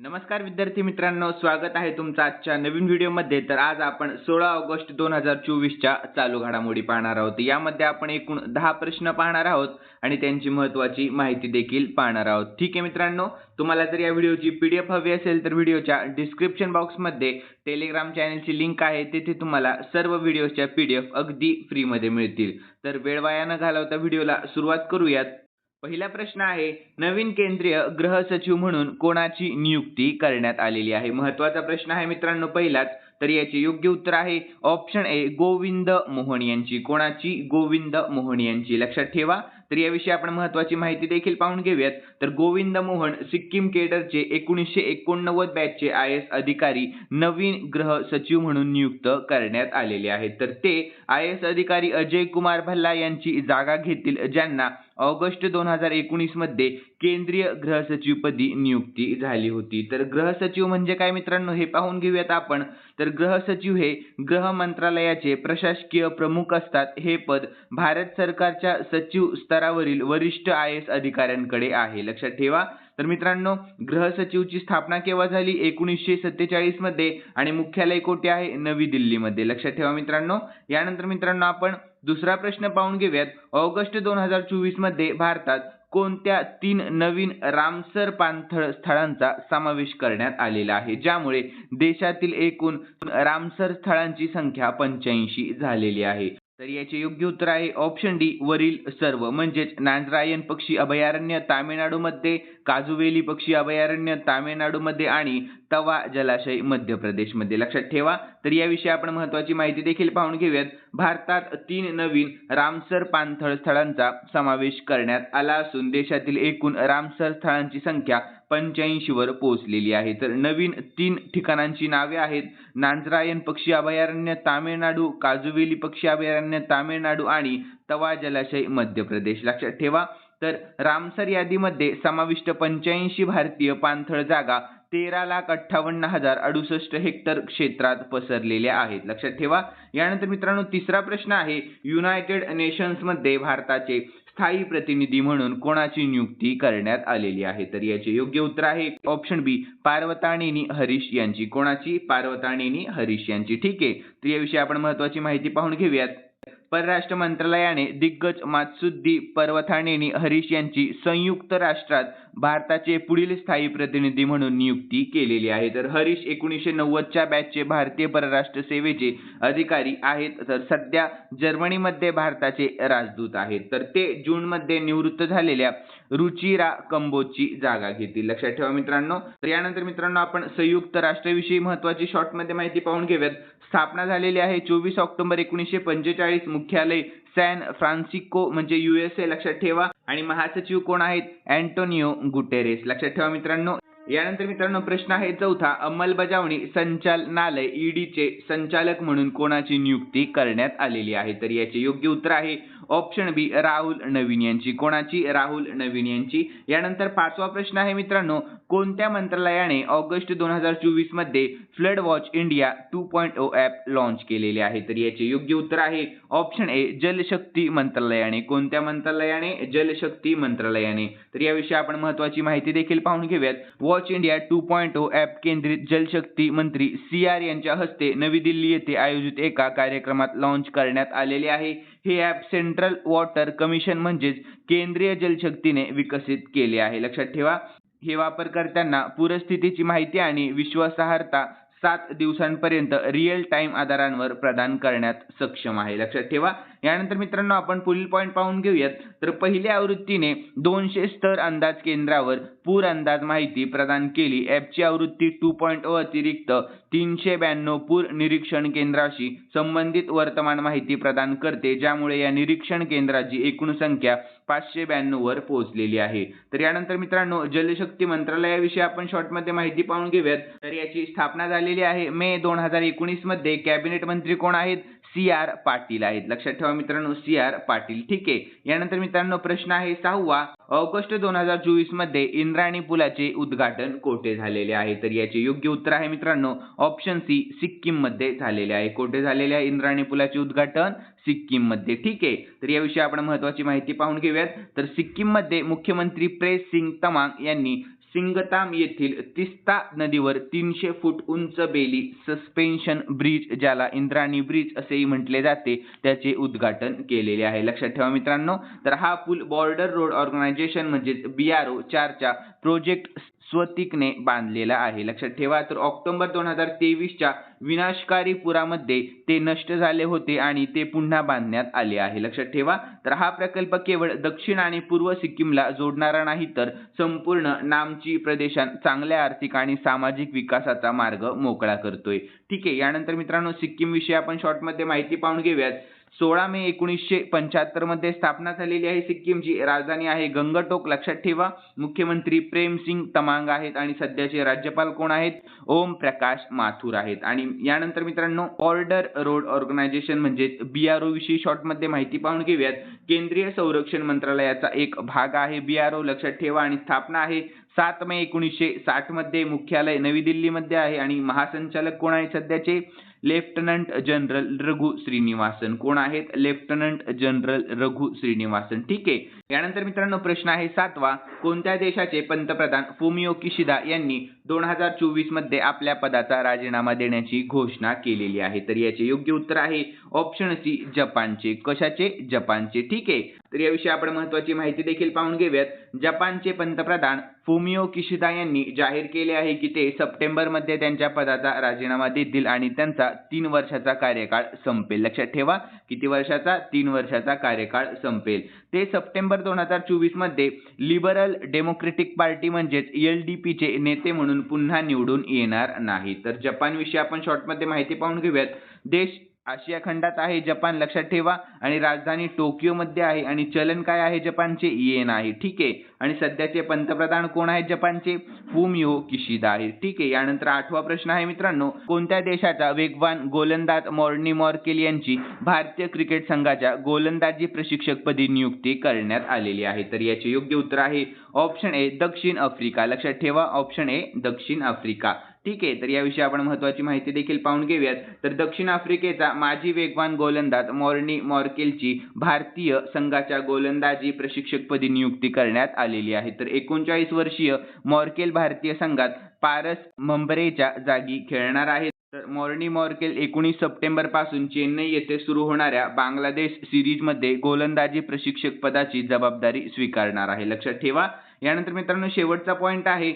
नमस्कार विद्यार्थी मित्रांनो स्वागत आहे तुमचं आजच्या नवीन व्हिडिओमध्ये. तर आज आपण सोळा ऑगस्ट दोन हजार चोवीसच्या चालू घडामोडी पाहणार आहोत. यामध्ये आपण एकूण दहा प्रश्न पाहणार आहोत आणि त्यांची महत्वाची माहिती देखील पाहणार आहोत. ठीक आहे मित्रांनो तुम्हाला जर या व्हिडिओची पीडीएफ हवी असेल तर व्हिडिओच्या डिस्क्रिप्शन बॉक्समध्ये टेलिग्राम चॅनलची लिंक आहे. तिथे तुम्हाला सर्व व्हिडिओच्या पीडीएफ अगदी फ्रीमध्ये मिळतील. तर वेळ वाया न घालवता व्हिडिओला सुरुवात करूयात. पहिला प्रश्न आहे नवीन केंद्रीय गृह सचिव म्हणून कोणाची नियुक्ती करण्यात आलेली आहे? महत्त्वाचा प्रश्न आहे मित्रांनो पहिलाच तर याचे योग्य उत्तर आहे ऑप्शन ए गोविंद मोहन यांची. कोणाची? गोविंद मोहन यांची. लक्षात ठेवा तर याविषयी आपण महत्वाची माहिती देखील पाहून घेऊयात. तर गोविंद मोहन सिक्कीम केडरचे एकोणीसशे एकोणनव्वद बॅचचे आय एस अधिकारी नवीन गृह सचिव म्हणून नियुक्त करण्यात आलेले आहेत. तर ते आय एस अधिकारी अजय कुमार भल्ला यांची जागा घेतील ज्यांना ऑगस्ट दोन हजार एकोणीसमध्ये केंद्रीय गृहसचिवपदी नियुक्ती झाली होती. तर गृह सचिव म्हणजे काय मित्रांनो? हे पाहून घेऊयात आपण. तर गृह सचिव हे गृह मंत्रालयाचे प्रशासकीय प्रमुख असतात. हे पद भारत सरकारच्या सचिव स्तरावरील वरिष्ठ आय एस अधिकाऱ्यांकडे आहे. लक्षात ठेवा. तर मित्रांनो गृह सचिवची स्थापना केव्हा झाली? एकोणीसशे सत्तेचाळीसमध्ये. आणि मुख्यालय कोठे आहे? नवी दिल्लीमध्ये. लक्षात ठेवा मित्रांनो. यानंतर मित्रांनो आपण दुसरा प्रश्न पाहून घेऊयात. ऑगस्ट दोन हजार चोवीसमध्ये भारतात कोणत्या तीन नवीन रामसर पाणथळ स्थळांचा समावेश करण्यात आलेला आहे? ज्यामुळे देशातील एकूण रामसर स्थळांची संख्या पंच्याऐंशी झालेली आहे. तर याचे योग्य उत्तर आहे ऑप्शन डी वरील सर्व. म्हणजेच नांद्रायन पक्षी अभयारण्य तामिळनाडूमध्ये काजुवेली पक्षी अभयारण्य तामिळनाडूमध्ये आणि तवा जलाशय मध्य प्रदेशमध्ये. लक्षात ठेवा तर याविषयी आपण महत्वाची माहिती देखील पाहून घेऊयात. भारतात तीन नवीन रामसर पाणथळ स्थळांचा समावेश करण्यात आला असून देशातील एकूण रामसर स्थळांची संख्या पंच्याऐंशी वर पोहोचलेली आहे. तर नवीन तीन ठिकाणांची नावे आहेत. नांजरायन पक्षी अभयारण्य तामिळनाडू काजुवेली पक्षी अभयारण्य तामिळनाडू आणि तवा जलाशय मध्य प्रदेश. लक्षात ठेवा तर रामसर यादीमध्ये समाविष्ट पंच्याऐंशी भारतीय पाणथळ जागा तेरा लाख अठ्ठावन्न हजार अडुसष्ट हेक्टर क्षेत्रात पसरलेल्या आहेत. लक्षात ठेवा यानंतर मित्रांनो तिसरा प्रश्न आहे युनायटेड नेशन्समध्ये भारताचे स्थायी प्रतिनिधी म्हणून कोणाची नियुक्ती करण्यात आलेली आहे? तर याचे योग्य उत्तर आहे ऑप्शन बी पार्वताणीनी हरीश यांची. कोणाची? पार्वताणीनी हरीश यांची. ठीक आहे. तर याविषयी आपण महत्वाची माहिती पाहून घेऊयात. परराष्ट्र मंत्रालयाने दिग्गज मात्सुद्दी पर्वताणेनी हरीश यांची संयुक्त राष्ट्रात भारताचे पुढील स्थायी प्रतिनिधी म्हणून नियुक्ती केलेली आहे. तर हरीश एकोणीसशे नव्वदच्या बॅचचे भारतीय परराष्ट्र सेवेचे अधिकारी आहेत. तर सध्या जर्मनीमध्ये भारताचे राजदूत आहेत. तर ते जूनमध्ये निवृत्त झालेल्या रुचिरा कंबोची जागा घेतील. लक्षात ठेवा मित्रांनो. तर यानंतर मित्रांनो आपण संयुक्त राष्ट्राविषयी महत्वाची शॉर्टमध्ये माहिती पाहून घेऊयात. स्थापना झालेली आहे चोवीस ऑक्टोबर एकोणीसशे पंचेचाळीस. मुख्यालय सॅन फ्रान्सिस्को म्हणजे युएसए लक्षात ठेवा. आणि महासचिव कोण आहेत? अँटोनियो गुटेरेस लक्षात ठेवा मित्रांनो यानंतर मित्रांनो प्रश्न आहे चौथा. अंमलबजावणी संचालनालय ईडीचे संचालक म्हणून कोणाची नियुक्ती करण्यात आलेली आहे? तर याचे योग्य उत्तर आहे ऑप्शन बी राहुल नवीन यांची. कोणाची? राहुल नवीन यांची. यानंतर पाचवा प्रश्न आहे मित्रांनो कोणत्या मंत्रालयाने ऑगस्ट दोन हजार चोवीसमध्ये flood watch India two point O app launch केलेले आहे? तर याचे योग्य उत्तर आहे ऑप्शन ए जलशक्ती मंत्रालयाने. कोणत्या मंत्रालयाने? जलशक्ती मंत्रालयाने. तर याविषयी आपण महत्वाची माहिती देखील पाहून घेऊयात. Watch India two point O app केंद्रित जलशक्ती मंत्री सी आर यांच्या हस्ते नवी दिल्ली येथे आयोजित एका कार्यक्रमात लॉन्च करण्यात आलेले आहे. हे ॲप सेंट्रल वॉटर कमिशन म्हणजेच केंद्रीय जलशक्तीने विकसित केले आहे. लक्षात ठेवा हे वापरकर्त्यांना पूरस्थितीची माहिती आणि विश्वासार्हता सात दिवसांपर्यंत रिअल टाइम आधारांवर प्रदान करण्यात सक्षम आहे. लक्षात ठेवा यानंतर मित्रांनो आपण पुढील पॉईंट पाहून घेऊयात. तर पहिल्या आवृत्तीने दोनशे स्तर अंदाज केंद्रावर पूर अंदाज माहिती प्रदान केली. ॲपची आवृत्ती टू पॉईंट ओ अतिरिक्त तीनशे ब्याण्णव पूर निरीक्षण केंद्राशी संबंधित वर्तमान माहिती प्रदान करते ज्यामुळे या निरीक्षण केंद्राची एकूण संख्या पाचशे ब्याण्णव वर पोहोचलेली आहे. तर यानंतर मित्रांनो जलशक्ती मंत्रालयाविषयी आपण शॉर्टमध्ये माहिती पाहून घेऊयात. तर याची स्थापना झालेली आहे मे दोन हजार एकोणीसमध्ये. कॅबिनेट मंत्री कोण आहेत? सी आर पाटील आहेत. लक्षात ठेवा मित्रांनो सी आर पाटील. ठीक आहे. यानंतर मित्रांनो प्रश्न आहे सहावा. ऑगस्ट दोन हजार चोवीसमध्ये इंद्रायणी पुलाचे उद्घाटन कोठे झालेले आहे? तर याचे योग्य उत्तर आहे मित्रांनो ऑप्शन सी सिक्कीममध्ये झालेले आहे. कोठे झालेले आहे इंद्रायणी पुलाचे उद्घाटन? सिक्कीममध्ये ठीक आहे? तर याविषयी आपण महत्वाची माहिती पाहून घेऊयात. तर सिक्कीममध्ये मुख्यमंत्री प्रेस सिंग तमांग यांनी सिंगताम येथील तिस्ता नदीवर तीनशे फूट उंच बेली सस्पेन्शन ब्रिज ज्याला इंद्राणी ब्रिज असेही म्हटले जाते त्याचे उद्घाटन केलेले आहे. लक्षात ठेवा मित्रांनो. तर हा पूल बॉर्डर रोड ऑर्गनायझेशन म्हणजेच बी आर ओ चारच्या प्रोजेक्ट स्वतिकने बांधलेला आहे. लक्षात ठेवा तर ऑक्टोबर दोन हजार तेवीसच्या विनाशकारी पुरामध्ये ते नष्ट झाले होते आणि ते पुन्हा बांधण्यात आले आहे. लक्षात ठेवा तर हा प्रकल्प केवळ दक्षिण आणि पूर्व सिक्कीमला जोडणारा नाही तर संपूर्ण नामची प्रदेशात चांगल्या आर्थिक आणि सामाजिक विकासाचा मार्ग मोकळा करतोय. ठीक आहे यानंतर मित्रांनो सिक्कीम विषयी आपण शॉर्टमध्ये माहिती पाहून घेऊयात. सोळा मे एकोणीसशे पंच्याहत्तरमध्ये स्थापना झालेली आहे सिक्कीमची राजधानी आहे. गंगटोक लक्षात ठेवा. मुख्यमंत्री प्रेम सिंग तमांग आहेत आणि सध्याचे राज्यपाल कोण आहेत? ओम प्रकाश माथुर आहेत. आणि यानंतर मित्रांनो ऑर्डर रोड ऑर्गनायझेशन म्हणजे बी आर ओ विषयी शॉर्टमध्ये माहिती पाहून घेऊयात. केंद्रीय संरक्षण मंत्रालयाचा एक भाग आहे. बी आर ओ लक्षात ठेवा. आणि स्थापना आहे सात मे एकोणीसशे साठमध्ये मुख्यालय नवी दिल्लीमध्ये आहे आणि महासंचालक कोण आहेत सध्याचे? Lieutenant general Raghu Srinivasan. कोण आहेत? Lieutenant general Raghu Srinivasan. ठीक आहे. यानंतर मित्रांनो प्रश्न आहे सातवा. कोणत्या देशाचे पंतप्रधान फुमियो किशिदा यांनी दोन हजार चोवीसमध्ये आपल्या पदाचा राजीनामा देण्याची घोषणा केलेली आहे? तर याचे योग्य उत्तर आहे ऑप्शन सी जपानचे. कशाचे? जपानचे. ठीक आहे. तर याविषयी आपण महत्वाची माहिती देखील पाहून घेऊयात. जपानचे पंतप्रधान फुमिओ किशिदा यांनी जाहीर केले आहे की ते सप्टेंबरमध्ये त्यांच्या पदाचा राजीनामा देतील आणि त्यांचा तीन वर्षाचा कार्यकाळ संपेल. लक्षात ठेवा किती वर्षाचा? तीन वर्षाचा कार्यकाळ संपेल. ते सप्टेंबर दोन हजार चोवीसमध्ये लिबरल डेमोक्रेटिक पार्टी म्हणजेच एल डी पीचे नेते म्हणून पुन्हा निवडून येणार नाही तर जपानविषयी आपण शॉर्टमध्ये माहिती पाहून घेऊयात. देश आशिया खंडात आहे जपान लक्षात ठेवा. आणि राजधानी टोकियो मध्ये आहे. आणि चलन काय आहे जपानचे? येन आहे. ठीक आहे. आणि सध्याचे पंतप्रधान कोण आहेत जपानचे? फुमियो किशिदा आहे ठीक आहे. यानंतर आठवा प्रश्न आहे मित्रांनो. कोणत्या देशाचा वेगवान गोलंदाज मॉर्नी मॉर्केल यांची भारतीय क्रिकेट संघाच्या गोलंदाजी प्रशिक्षकपदी नियुक्ती करण्यात आलेली आहे? तर याचे योग्य उत्तर आहे ऑप्शन ए दक्षिण आफ्रिका. लक्षात ठेवा ऑप्शन ए दक्षिण आफ्रिका. ठीक आहे तर याविषयी आपण महत्वाची माहिती देखील पाहून घेऊयात. तर दक्षिण आफ्रिकेचा माजी वेगवान गोलंदाज मॉर्नी मॉर्केलची भारतीय संघाच्या गोलंदाजी प्रशिक्षकपदी नियुक्ती करण्यात आलेली आहे. तर एकोणचाळीस वर्षीय मॉर्केल भारतीय संघात पारस मंबरेच्या जागी खेळणार आहेत तर मॉर्नी मॉर्केल एकोणीस सप्टेंबरपासून चेन्नई येथे सुरू होणाऱ्या बांगलादेश सिरीजमध्ये गोलंदाजी प्रशिक्षक पदाची जबाबदारी स्वीकारणार आहे. लक्षात ठेवा. यानंतर मित्रांनो शेवटचा पॉइंट आहे.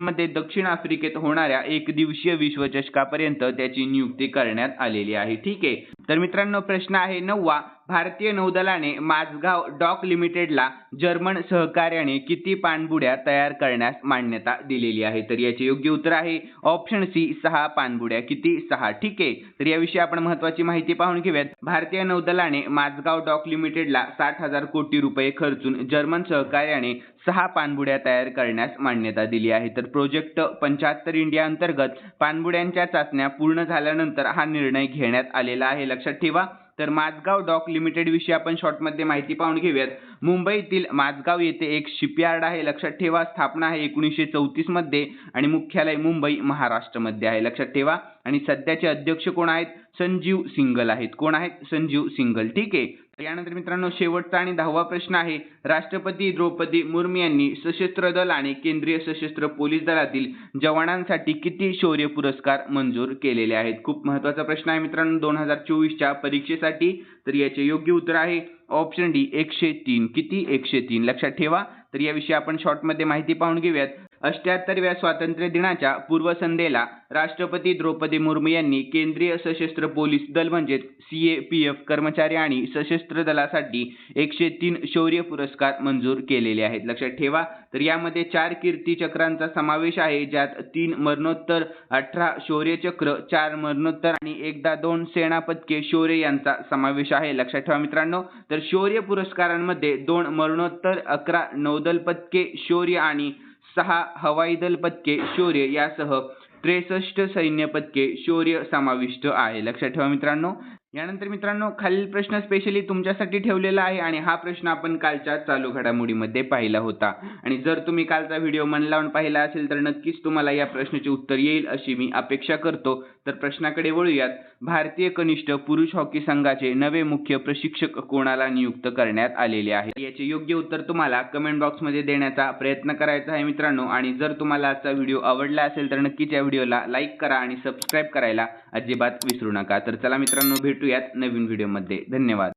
मध्ये दक्षिण आफ्रिकेत होणाऱ्या एक दिवसीय विश्वचषकापर्यंत त्याची नियुक्ती करण्यात आलेली आहे. ठीक आहे. तर मित्रांनो प्रश्न आहे नववा. भारतीय नौदलाने माझगाव डॉक लिमिटेडला जर्मन सहकार्याने किती पाणबुड्या तयार करण्यास मान्यता दिलेली आहे? तर याचे योग्य उत्तर आहे ऑप्शन सी सहा पाणबुड्या. किती? सहा. ठीक आहे. तर याविषयी आपण महत्वाची माहिती पाहून घेऊयात. भारतीय नौदलाने माझगाव डॉक लिमिटेडला साठ हजार कोटी रुपये खर्चून जर्मन सहकार्याने सहा पाणबुड्या तयार करण्यास मान्यता दिली आहे. तर प्रोजेक्ट पंच्याहत्तर इंडिया अंतर्गत पाणबुड्यांच्या चाचण्या पूर्ण झाल्यानंतर हा निर्णय घेण्यात आलेला आहे. लक्षात ठेवा. तर माझगाव डॉक लिमिटेड विषयी आपण शॉर्टमध्ये माहिती पाहून घेऊयात. मुंबईतील माझगाव येथे एक शिपयार्ड आहे. लक्षात ठेवा स्थापना आहे एकोणीसशे चौतीसमध्ये आणि मुख्यालय मुंबई महाराष्ट्रमध्ये आहे. लक्षात ठेवा. आणि सध्याचे अध्यक्ष कोण आहेत? संजीव सिंगल आहेत. कोण आहेत? संजीव सिंगल. ठीक आहे. यानंतर मित्रांनो शेवटचा आणि दहावा प्रश्न आहे. राष्ट्रपती द्रौपदी मुर्मू यांनी सशस्त्र दल आणि केंद्रीय सशस्त्र पोलीस दलातील जवानांसाठी किती शौर्य पुरस्कार मंजूर केलेले आहेत? खूप महत्त्वाचा प्रश्न आहे मित्रांनो दोन हजार चोवीसच्या परीक्षेसाठी. तर याचे योग्य उत्तर आहे ऑप्शन डी एकशे तीन. किती? एकशे तीन. लक्षात ठेवा. तर याविषयी आपण शॉर्टमध्ये माहिती पाहून घेऊयात. अष्ट्याहत्तरव्या स्वातंत्र्य दिनाच्या पूर्वसंध्येला राष्ट्रपती द्रौपदी मुर्मू यांनी केंद्रीय सशस्त्र पोलीस दल म्हणजेच सी ए पी एफ कर्मचारी आणि सशस्त्र दलासाठी एकशे तीन शौर्य पुरस्कार मंजूर केलेले आहेत. लक्षात ठेवा तर यामध्ये चार कीर्ती चक्रांचा समावेश आहे ज्यात तीन मरणोत्तर अठरा शौर्य चक्र चार मरणोत्तर आणि एकदा दोन सेना पदके शौर्य यांचा समावेश आहे. लक्षात ठेवा मित्रांनो तर शौर्य पुरस्कारांमध्ये दोन मरणोत्तर अकरा नौदल पदके शौर्य आणि सहा हवाई दल पदके शौर्य यासह त्रेसष्ट सैन्य पदके शौर्य समाविष्ट आहे. लक्षात ठेवा मित्रांनो यानंतर मित्रांनो खालील प्रश्न स्पेशली तुमच्यासाठी ठेवलेला आहे आणि हा प्रश्न आपण कालच्या चालू घडामोडीमध्ये पाहिला होता. आणि जर तुम्ही कालचा व्हिडिओ मन लावून पाहिला असेल तर नक्कीच तुम्हाला या प्रश्नाचे उत्तर येईल अशी मी अपेक्षा करतो. तर प्रश्नाकडे वळूयात. भारतीय कनिष्ठ पुरुष हॉकी संघाचे नवे मुख्य प्रशिक्षक कोणाला नियुक्त करण्यात आलेले आहे? याचे योग्य उत्तर तुम्हाला कमेंट बॉक्समध्ये देण्याचा प्रयत्न करायचा आहे मित्रांनो. आणि जर तुम्हाला आजचा व्हिडिओ आवडला असेल तर नक्कीच या व्हिडिओला लाईक करा आणि सबस्क्राईब करायला अजिबात विसरू नका. तर चला मित्रांनो भेटू भेटूयात नवीन व्हिडिओमध्ये धन्यवाद.